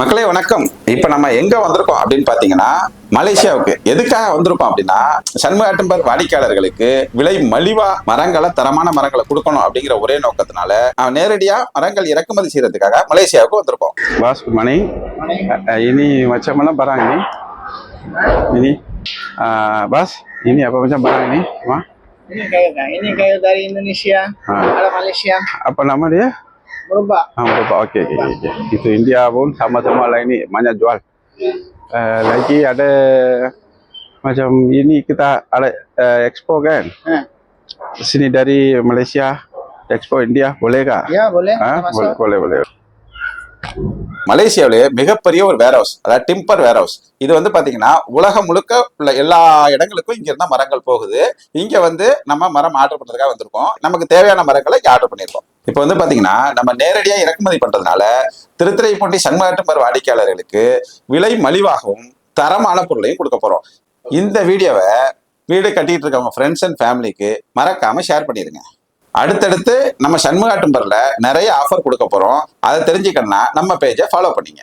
மக்களே வணக்கம் இப்ப நம்ம எங்க வந்திருக்கோம் அப்படின்னு பாத்தீங்கன்னா மலேசியாவுக்கு எதுக்காக வந்திருக்கோம் அப்படின்னா சண்முகாட்டம்பர் வாடிக்கையாளர்களுக்கு விலை மலிவா மரங்களை தரமான மரங்களை கொடுக்கணும் அப்படிங்கிற ஒரே நோக்கத்தினால நான் நேரடியா மரங்கள் இறக்குமதி செய்யறதுக்காக மலேசியாவுக்கு வந்திருக்கோம் good morning. Uh, ini macam mana barang ini? Ini, uh, Bos, ini apa macam barang ini? Ma? Ini kayu kan, ini kayu dari Indonesia, Ha. ada Malaysia, Apa nama dia? Berubah. Ah, berapa? Okey, okey, okey. Itu India pun sama-sama lah ini banyak jual. Uh, lagi ada macam ini kita ada uh, expo kan? Ha. Sini dari Malaysia, expo India boleh kah? Ya boleh, Ah, masuk. boleh, boleh, boleh. மலேசியாவிலே மிகப்பெரிய ஒரு warehouse அதாவது timber warehouse இது வந்து பாத்தீங்கன்னா உலகம் முழுக்க உள்ள எல்லா இடங்களுக்கும் இங்க இருந்தா மரங்கள் போகுது இங்க வந்து நம்ம மரம் ஆர்டர் பண்றதுக்காக வந்திருக்கோம் நமக்கு தேவையான மரங்களை ஆர்டர் பண்ணியிருக்கோம் இப்போ வந்து பாத்தீங்கன்னா நம்ம நேரடியா இறக்குமதி பண்றதுனால திருத்துறைப்பூண்டி சண்முகாட்டம்பர் வாடிக்கையாளர்களுக்கு விலை மலிவாகவும் தரமான பொருளையும் கொடுக்க போறோம். இந்த வீடியோவை வீடு கட்டிட்டு இருக்கவங்க ஃப்ரெண்ட்ஸ் அண்ட் ஃபேமிலிக்கு மறக்காம ஷேர் பண்ணிடுங்க. அடுத்தடுத்து நம்ம சண்முகாட்டம்பரில் நிறைய ஆஃபர் கொடுக்க போகிறோம் அதை தெரிஞ்சுக்கணும்னா நம்ம பேஜை ஃபாலோ பண்ணிங்க.